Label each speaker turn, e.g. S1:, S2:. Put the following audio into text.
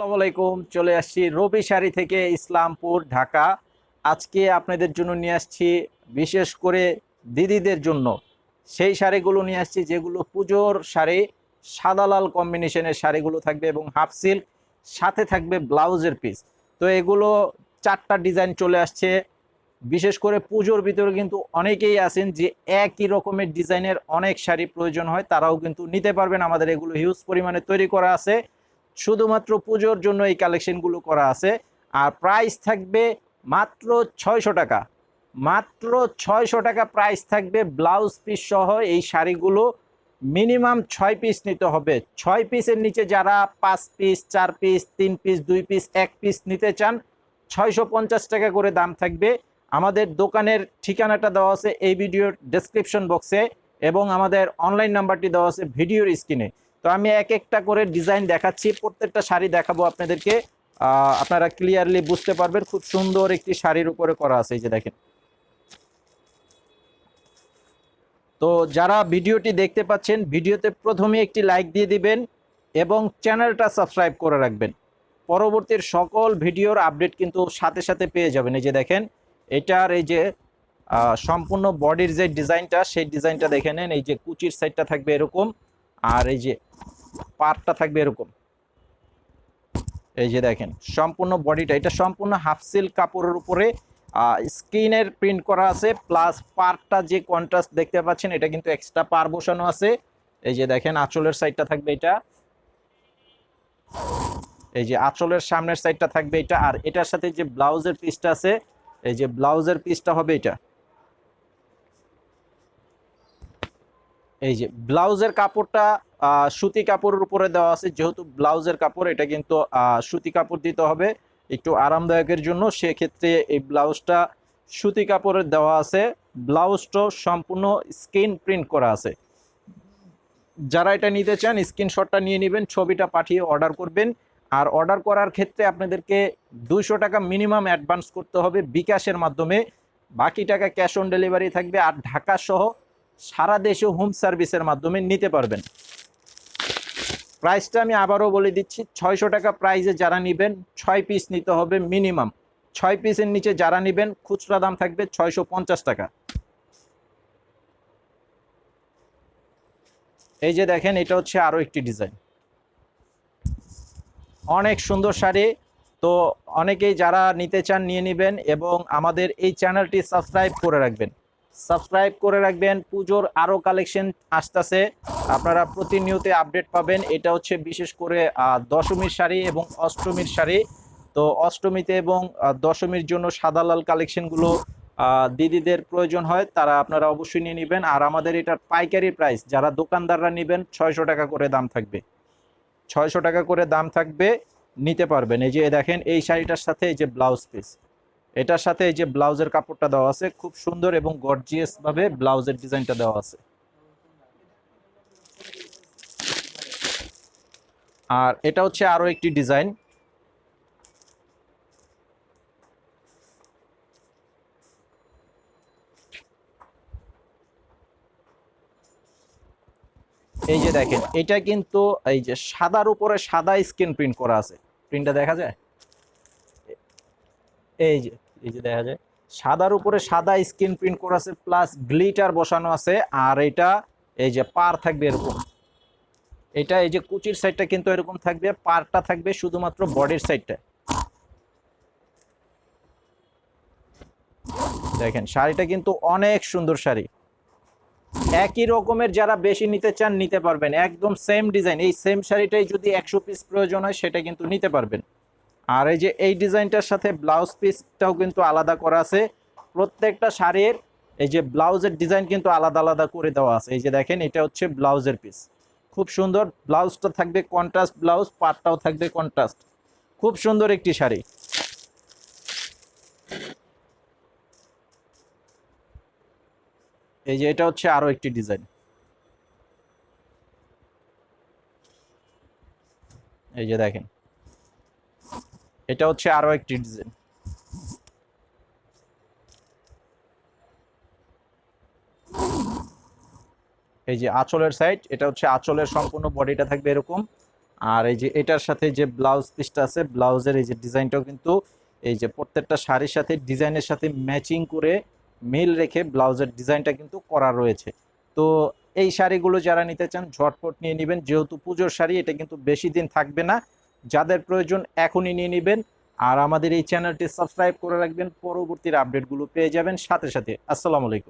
S1: আসসালামু আলাইকুম, চলে আসছি রবি শাড়ি থেকে ইসলামপুর, ঢাকা। আজকে আপনাদের জন্য নিয়ে আসছি বিশেষ করে দিদিদের জন্য সেই শাড়িগুলো নিয়ে আসছি, যেগুলো পুজোর শাড়ি, সাদা লাল কম্বিনেশনের শাড়িগুলো থাকবে এবং হাফ সিল্ক, সাথে থাকবে ব্লাউজের পিস তো এগুলো চারটা ডিজাইন চলে আসছে। বিশেষ করে পুজোর ভিতরে কিন্তু অনেকেই আছেন যে একই রকমের ডিজাইনের অনেক শাড়ি প্রয়োজন হয়, তারাও কিন্তু নিতে পারবেন। আমাদের এগুলো হিউজ পরিমাণে তৈরি করা আছে। শুধুমাত্র পুজোর জন্য এই কালেকশনগুলো করা আছে। আর প্রাইস থাকবে মাত্র ছয়শো টাকা। মাত্র ছয়শো টাকা প্রাইস থাকবে ব্লাউজ পিস সহ এই শাড়িগুলো। মিনিমাম ছয় পিস নিতে হবে। ছয় পিসের নিচে যারা পাঁচ পিস চার পিস তিন পিস দুই পিস এক পিস নিতে চান, ছয়শো পঞ্চাশ টাকা করে দাম থাকবে। আমাদের দোকানের ঠিকানাটা দেওয়া আছে এই ভিডিওর ডেসক্রিপশন বক্সে এবং আমাদের অনলাইন নাম্বারটি দেওয়া আছে ভিডিওর স্ক্রিনে তো আমি এক একটা করে ডিজাইন দেখাচ্ছি। প্রত্যেকটা শাড়ি দেখাবো আপনাদেরকে। আপনারা ক্লিয়ারলি বুঝতে পারবেন, খুব সুন্দর একটি শাড়ির উপরে করা আছে, এই যে দেখেন। তো যারা ভিডিওটি দেখতে পাচ্ছেন, ভিডিওতে প্রথমে একটি লাইক দিয়ে দিবেন এবং চ্যানেলটা সাবস্ক্রাইব করে রাখবেন। পরবর্তীর সকল ভিডিওর আপডেট কিন্তু সাথে সাথে পেয়ে যাবেন। এই যে দেখেন, এটার এই যে সম্পূর্ণ বডির যে ডিজাইনটা সেই ডিজাইনটা দেখে নেন। এই যে কুচির সাইডটা থাকবে এরকম। আর এই যে পার্টটা থাকবে এরকম। এই যে দেখেন, সম্পূর্ণ বডিটা, এটা সম্পূর্ণ হাফ সিল্ক কাপড়ের উপরে স্কিনের প্রিন্ট করা আছে প্লাস পার্টটা যে কন্ট্রাস্ট দেখতে পাচ্ছেন, এটা কিন্তু এক্সট্রা পার বসানো আছে। এই যে দেখেন, আঁচলের সাইডটা থাকবে এটা। এই যে আঁচলের সামনের সাইডটা থাকবে এটা, আর এটার সাথে যে ব্লাউজের পিসটা আছে, এই যে ব্লাউজের পিসটা হবে এটা। এই যে ব্লাউজের কাপড়টা সুতি কাপড়ের উপরে দেওয়া আছে। যেহেতু ব্লাউজের কাপড়, এটা কিন্তু সুতি কাপড় দিতে হবে। একটু আরামদায়কের জন্য সেক্ষেত্রে এই ব্লাউজটা সুতি কাপড়ের দেওয়া আছে। ব্লাউজটাও সম্পূর্ণ স্ক্রিন প্রিন্ট করা আছে। যারা এটা নিতে চান, স্ক্রিনশটটা নিয়ে নেবেন, ছবিটা পাঠিয়ে অর্ডার করবেন। আর অর্ডার করার ক্ষেত্রে আপনাদেরকে দুইশো টাকা মিনিমাম অ্যাডভান্স করতে হবে বিকাশের মাধ্যমে। বাকি টাকা ক্যাশ অন ডেলিভারি থাকবে। আর ঢাকা সহ সারা দেশে হোম সার্ভিসের মাধ্যমে নিতে পারবেন। প্রাইসটা আমি আবারও বলে দিচ্ছি, ছয়শো টাকা প্রাইসে যারা নেবেন, ছয় পিস নিতে হবে মিনিমাম। ছয় পিসের নিচে যারা নেবেন, খুচরা দাম থাকবে ছয়শো পঞ্চাশ টাকা। এই যে দেখেন, এটা হচ্ছে আরও একটি ডিজাইন। অনেক সুন্দর শাড়ি। তো অনেকেই যারা নিতে চান, নিয়ে নেবেন এবং আমাদের এই চ্যানেলটি সাবস্ক্রাইব করে রাখবেন। সাবস্ক্রাইব করে রাখবেন, পুজোর আরও কালেকশন আসতেছে। আপনারা প্রতিনিয়ত আপডেট পাবেন। এটা হচ্ছে বিশেষ করে দশমীর শাড়ি এবং অষ্টমীর শাড়ি। তো অষ্টমীতে এবং দশমীর জন্য সাদা লাল কালেকশনগুলো দিদিদের প্রয়োজন হয়, তারা আপনারা অবশ্যই নিয়ে নেবেন। আর আমাদের এটার পাইকারি প্রাইস যারা দোকানদাররা নেবেন, ছয়শো টাকা করে দাম থাকবে। ছয়শো টাকা করে দাম থাকবে, নিতে পারবেন। এই যে দেখেন, এই শাড়িটার সাথে এই যে ব্লাউজ পিস এটার সাথে এই যে ব্লাউজের কাপড়টা দেওয়া আছে, খুব সুন্দর এবং গর্জিয়াস ভাবে ব্লাউজের ডিজাইনটা দেওয়া আছে। আর এটা হচ্ছে আরও একটি ডিজাইন। এই যে দেখেন, এটা কিন্তু এই যে সাদার উপরে সাদা স্ক্রিন প্রিন্ট করা আছে। প্রিন্টটা দেখা যায়? এই যে এই যে দেখা যায়। সাদার উপরে সাদা স্ক্রিন প্রিন্ট করা আছে, প্লাস গ্লিটার বসানো আছে, আর এটা এই যে পার থাকবে এরকম। এটা এই যে কুচির সাইডটা কিন্তু এরকম থাকবে, পারটা থাকবে শুধুমাত্র বডির সাইডটা। দেখেন, শাড়িটা কিন্তু অনেক সুন্দর শাড়ি। একই রকমের যারা বেশি নিতে চান, নিতে পারবেন। একদম সেম ডিজাইন এই সেম শাড়িটাই যদি একশো পিস প্রয়োজন হয়, সেটা কিন্তু নিতে পারবেন। আর এই যে এই ডিজাইনটার সাথে ব্লাউজ পিসটাও কিন্তু আলাদা করা আছে। প্রত্যেকটা শাড়ির এই যে ব্লাউজের ডিজাইন কিন্তু আলাদা আলাদা করে দেওয়া আছে। এই যে দেখেন, এটা হচ্ছে ব্লাউজের পিস। খুব সুন্দর, ব্লাউজটা থাকবে কন্ট্রাস্ট ব্লাউজ, পাটটাও থাকবে কন্ট্রাস্ট। খুব সুন্দর একটি শাড়ি। এই যে এটা হচ্ছে আরও একটি ডিজাইন। এই যে দেখেন এটা হচ্ছে আরও একটি ডিজাইন। এই যে আঁচলের সাইড এটা হচ্ছে আঁচলের সম্পূর্ণ বডিটা থাকবে এরকম। আর এই যে এটার সাথে যে ব্লাউজ পিসটা আছে ব্লাউজের এই যে ডিজাইনটাও কিন্তু এই যে প্রত্যেকটা শাড়ির সাথে ডিজাইনের সাথে ম্যাচিং করে মিল রেখে ব্লাউজের ডিজাইনটা কিন্তু করা রয়েছে। তো এই শাড়িগুলো যারা নিতে চান, ঝটপট নিয়ে নেবেন। যেহেতু পুজোর শাড়ি, এটা কিন্তু বেশি দিন থাকবে না। যাদের প্রয়োজন এখনই নিয়ে নেবেন। আর আমাদের এই চ্যানেলটি সাবস্ক্রাইব করে রাখবেন। পরবর্তীর আপডেটগুলো পেয়ে যাবেন। সাথে সাথে, আসসালামু আলাইকুম।